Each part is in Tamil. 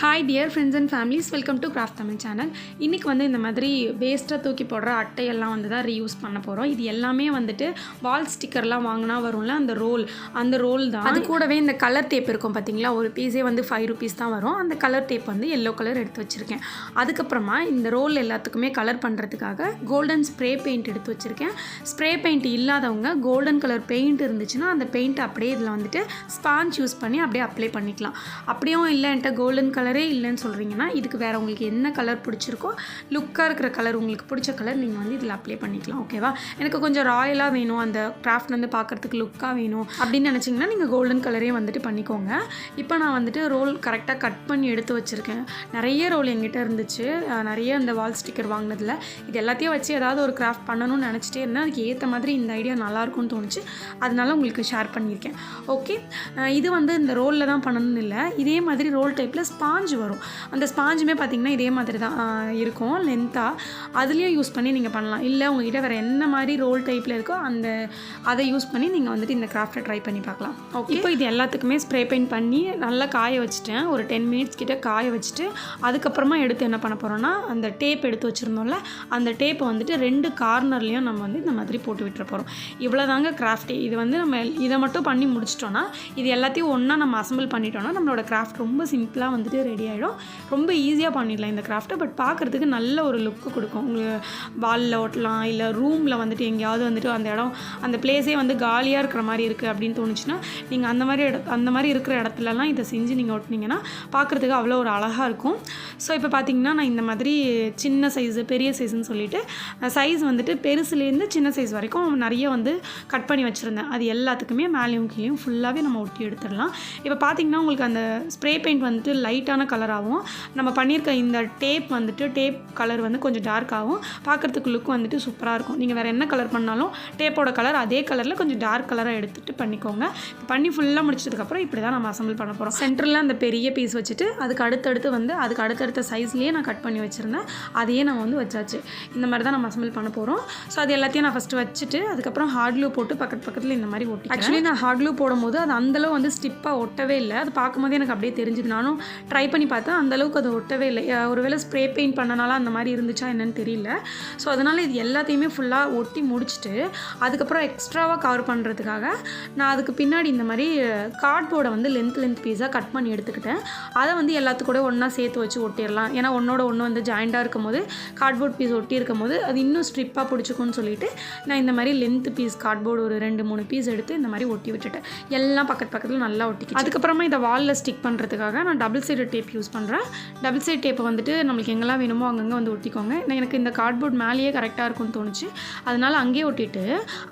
Hi dear friends and families welcome to craft Tamil channel இன்றைக்கி வந்து இந்த மாதிரி வேஸ்ட்டாக தூக்கி போடுற அட்டையெல்லாம் வந்து தான் ரீயூஸ் பண்ண போகிறோம் இது எல்லாமே வந்துட்டு வால் ஸ்டிக்கர்லாம் வாங்கினா வரும்ல அந்த ரோல் அந்த ரோல் தான். அது கூடவே இந்த கலர் டேப் இருக்கும் பார்த்தீங்களா ஒரு பீஸே வந்து ஃபைவ் ருபீஸ் தான் வரும். அந்த கலர் டேப் வந்து எல்லோ கலர் எடுத்து வச்சுருக்கேன். அதுக்கப்புறமா இந்த ரோல் எல்லாத்துக்குமே கலர் பண்ணுறதுக்காக கோல்டன் ஸ்ப்ரே பெயிண்ட் எடுத்து வச்சுருக்கேன். ஸ்ப்ரே பெயிண்ட் இல்லாதவங்க கோல்டன் கலர் பெயிண்ட் இருந்துச்சுன்னா அந்த பெயிண்ட் அப்படியே இதில் வந்துட்டு ஸ்பாஞ்ச் யூஸ் பண்ணி அப்படியே அப்ளை பண்ணிக்கலாம். அப்படியும் இல்லை என்கிட்ட கோல்டன் கலர் இல்லைன்னு சொல்கிறீங்கன்னா இதுக்கு வேறு உங்களுக்கு என்ன கலர் பிடிச்சிருக்கோ லுக்காக இருக்கிற கலர் உங்களுக்கு பிடிச்ச கலர் நீங்கள் வந்து இதில் அப்ளை பண்ணிக்கலாம் ஓகேவா எனக்கு கொஞ்சம் ராயலாக வேணும் அந்த கிராஃப்ட் வந்து பார்க்குறதுக்கு லுக்காக வேணும் அப்படின்னு நினச்சிங்கன்னா நீங்கள் கோல்டன் கலரே வந்துட்டு பண்ணிக்கோங்க. இப்போ நான் வந்துட்டு ரோல் கரெக்டாக கட் பண்ணி எடுத்து வச்சுருக்கேன். நிறைய ரோல் என்கிட்ட இருந்துச்சு. நிறைய அந்த வால் ஸ்டிக்கர் வாங்கினதில். இது எல்லாத்தையும் வச்சு ஏதாவது ஒரு கிராஃப்ட் பண்ணணும்னு நினச்சிட்டே இருந்தேன். அதுக்கு ஏற்ற மாதிரி இந்த ஐடியா நல்லாயிருக்கும்னு தோணுச்சு. அதனால உங்களுக்கு ஷேர் பண்ணியிருக்கேன். ஓகே இது வந்து இந்த ரோலில் தான் பண்ணணும்னு இல்லை. இதே மாதிரி ரோல் டைப்பில் ஸ்பா ஸ்பாஞ்ச் வரும். அந்த ஸ்பாஞ்சுமே பார்த்திங்கன்னா இதே மாதிரி தான் இருக்கும். லென்த்தாக அதுலேயும் யூஸ் பண்ணி நீங்கள் பண்ணலாம். இல்லை உங்ககிட்ட வேறு என்ன மாதிரி ரோல் டைப்பில் இருக்கோ அந்த அதை யூஸ் பண்ணி நீங்கள் வந்துட்டு இந்த கிராஃப்ட்டை ட்ரை பண்ணி பார்க்கலாம். ஓகே இப்போ இது எல்லாத்துக்குமே ஸ்ப்ரே பெயிண்ட் பண்ணி நல்லா காய வச்சுட்டேன். ஒரு டென் மினிட்ஸ் கிட்ட காய வச்சுட்டு அதுக்கப்புறமா எடுத்து என்ன பண்ண போகிறோன்னா அந்த டேப் எடுத்து வச்சுருந்தோம்ல அந்த டேப்பை வந்துட்டு ரெண்டு கார்னர்லேயும் நம்ம வந்து இந்த மாதிரி போட்டு விட்டுற போகிறோம் இவ்வளோதாங்க கிராஃப்ட் இது வந்து நம்ம இதை மட்டும் பண்ணி முடிச்சிட்டோன்னா இது எல்லாத்தையும் ஒன்றா நம்ம அசம்பிள் பண்ணிட்டோம்னா நம்மளோட கிராஃப்ட் ரொம்ப சிம்பிளாக வந்துட்டு ரெடி ஆகிடும் ரொம்ப ஈஸியாக பண்ணிடலாம் இந்த கிராஃப்ட்டை பட் பார்க்குறதுக்கு நல்ல ஒரு லுக்கு கொடுக்கும். உங்களுக்கு வாலில் ஓட்டலாம் இல்லை ரூமில் வந்துட்டு எங்கேயாவது வந்துட்டு அந்த இடம் அந்த பிளேஸே வந்து காலியாக இருக்கிற மாதிரி இருக்குது அப்படின்னு தோணுச்சுன்னா நீங்கள் அந்த மாதிரி இட அந்த மாதிரி இருக்கிற இடத்துலலாம் இதை செஞ்சு நீங்கள் ஒட்டினீங்கன்னா பார்க்குறதுக்கு அவ்வளோ ஒரு அழகாக இருக்கும். ஸோ இப்போ பார்த்தீங்கன்னா நான் இந்த மாதிரி சின்ன சைஸு பெரிய சைஸ்ன்னு சொல்லிட்டு சைஸ் வந்துட்டு பெருசுலேருந்து சின்ன சைஸ் வரைக்கும் நிறைய வந்து கட் பண்ணி வச்சுருந்தேன். அது எல்லாத்துக்குமே மேலேயும் கீழேயும் ஃபுல்லாகவே நம்ம ஒட்டி எடுத்துடலாம். இப்போ பார்த்தீங்கன்னா உங்களுக்கு அந்த ஸ்ப்ரே பெயிண்ட் வந்துட்டு லைட்டான கலராகவும் நம்ம பண்ணியிருக்க இந்த டேப் வந்துட்டு டேப் கலர் வந்து கொஞ்சம் டார்க்காகவும் பார்க்குறதுக்கு லுக் வந்துட்டு சூப்பராக இருக்கும். நீங்கள் வேறு என்ன கலர் பண்ணாலும் டேப்போட கலர் அதே கலரில் கொஞ்சம் டார்க் கலராக எடுத்துகிட்டு பண்ணிக்கோங்க. பண்ணி ஃபுல்லாக முடிச்சதுக்கப்புறம் இப்படி தான் நம்ம அசம்பிள் பண்ண போகிறோம் சென்டரில் அந்த பெரிய பீஸ் வச்சுட்டு அதுக்கு அடுத்தடுத்து வந்து அதுக்கு அடுத்தடுத்த சைஸ்லேயே நான் கட் பண்ணி வச்சுருந்தேன். அதையே நம்ம வந்து வச்சாச்சு. இந்த மாதிரி தான் நம்ம அசம்பிள் பண்ண போகிறோம் ஸோ அது எல்லாத்தையும் நான் ஃபஸ்ட்டு வச்சுட்டு அதுக்கப்புறம் ஹார்ட்லூ போட்டு பக்கத்து பக்கத்தில் இந்த மாதிரி ஒட்டி ஆக்சுவலி நான் ஹார்ட்லூ போடும்போது அது அந்தளவு வந்து ஸ்டிப்பாக ஒட்டவே இல்லை. அது பார்க்கும்போது எனக்கு அப்படியே தெரிஞ்சுது. நானும் ட்ரை பண்ணி பார்த்தேன் அந்தளவுக்கு அது ஒட்டவே இல்லை. ஒருவேளை ஸ்ப்ரே பெயிண்ட் பண்ணனால அந்த மாதிரி இருந்துச்சா என்னன்னு தெரியல. ஸோ அதனால் இது எல்லாத்தையுமே ஃபுல்லாக ஒட்டி முடிச்சுட்டு அதுக்கப்புறம் எக்ஸ்ட்ராவாக கவர் பண்ணுறதுக்காக நான் அதுக்கு பின்னாடி இந்த மாதிரி கார்ட்போர்டை வந்து லென்த் லென்த் பீஸாக கட் பண்ணி எடுத்துக்கிட்டேன். அதை வந்து எல்லாத்துக்கூட ஒன்றா சேர்த்து வச்சு ஒட்டிடலாம். ஏன்னா ஒன்றோட ஒன்று வந்து ஜாயிண்டாக இருக்கும் போது கார்ட்போர்ட் பீஸ் ஒட்டி இருக்கும் போது அது இன்னும் ஸ்ட்ரிப்பாக பிடிச்சிக்கும்னு சொல்லிட்டு நான் இந்த மாதிரி லென்த் பீஸ் கார்ட்போர்டு ஒரு ரெண்டு மூணு பீஸ் எடுத்து இந்த மாதிரி ஒட்டி விட்டுட்டேன். எல்லாம் பக்கத்து பக்கத்தில் நல்லா ஒட்டி அதுக்கப்புறமா இதை வாலில் ஸ்டிக் பண்ணுறதுக்காக நான் டபுள் சைடு டேப் யூஸ் பண்ணுறேன் டபுள் சைட் டேப்பை வந்துட்டு நம்மளுக்கு எங்கெல்லாம் வேணுமோ அங்கங்கே வந்து ஒட்டிக்கோங்க. நான் எனக்கு இந்த கார்ட்போர்ட் மேலேயே கரெக்டாக இருக்கும்னு தோணுச்சு. அதனால் அங்கேயே ஒட்டிட்டு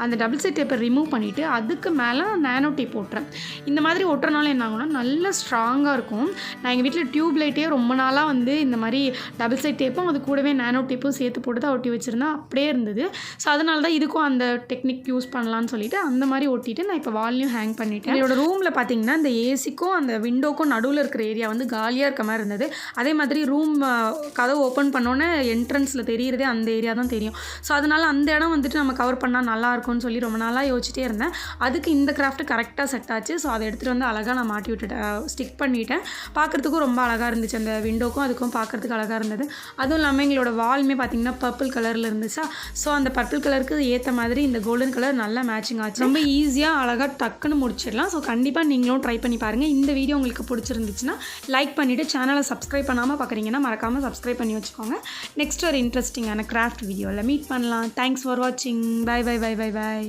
அந்த டபுள் சைட் டேப்பை ரிமூவ் பண்ணிவிட்டு அதுக்கு மேலே நேனோ டேப் ஒட்டுறேன். இந்த மாதிரி ஒட்டுறனால என்ன ஆகும்னா நல்ல ஸ்ட்ராங்காக இருக்கும். நான் எங்கள் வீட்டில் டியூப் லைட்டே ரொம்ப நாளாக வந்து இந்த மாதிரி டபுள் சைட் டேப்பும் அது கூடவே நேனோ டேப்பும் சேர்த்து போட்டு தான் ஒட்டி வச்சுருந்தேன். அப்படியே இருந்தது. ஸோ அதனால தான் இதுக்கும் அந்த டெக்னிக் யூஸ் பண்ணலான்னு சொல்லிட்டு அந்த மாதிரி ஒட்டிட்டு நான் இப்போ வால்லையும் ஹேங் பண்ணிட்டேன். என்னோட ரூமில் பார்த்தீங்கன்னா இந்த ஏசிக்கும் அந்த விண்டோக்கும் நடுவில் இருக்கிற ஏரியா வந்து ஜாலியாக இருக்க மாதிரி இருந்தது. அதே மாதிரி ரூம் கதவு ஓப்பன் பண்ணோன்னே என்ட்ரன்ஸில் தெரியிறதே அந்த ஏரியா தான் தெரியும். ஸோ அதனால் அந்த இடம் வந்துட்டு நம்ம கவர் பண்ணால் நல்லா இருக்கும்னு சொல்லி ரொம்ப நாளாக யோசிச்சிட்டே இருந்தேன். அதுக்கு இந்த கிராஃப்ட் கரெக்டாக செட் ஆச்சு. ஸோ அதை எடுத்துகிட்டு வந்து அழகாக நான் மாட்டி விட்டுட்டேன் ஸ்டிக் பண்ணிட்டேன். பார்க்குறதுக்கும் ரொம்ப அழகாக இருந்துச்சு. அந்த விண்டோக்கும் அதுக்கும் பார்க்குறதுக்கு அழகாக இருந்தது. அதுவும் இல்லாமல் எங்களோட வால்மே பார்த்திங்கன்னா பர்பிள் கலரில் இருந்துச்சா? ஸோ அந்த பர்பிள் கலருக்கு ஏற்ற மாதிரி இந்த கோல்டன் கலர் நல்லா மேட்சிங் ஆச்சு. ரொம்ப ஈஸியாக அழகாக டக்குன்னு முடிச்சிடலாம். ஸோ கண்டிப்பாக நீங்களும் ட்ரை பண்ணி பாருங்கள் இந்த வீடியோ உங்களுக்கு பிடிச்சிருந்துச்சுன்னா லைக் பண்ணிவிட்டு சேனலை சப்ஸ்கிரைப் பண்ணாமல் பார்க்குறீங்கன்னா மறக்காமல் சப்ஸ்கிரைப் பண்ணி வச்சுக்கோங்க. நெக்ஸ்ட் ஒரு இன்ட்ரெஸ்டிங்கான கிராஃப்ட் வீடியோவில் மீட் பண்ணலாம். தேங்க்ஸ் ஃபார் வாட்சிங் bye bye bye bye bye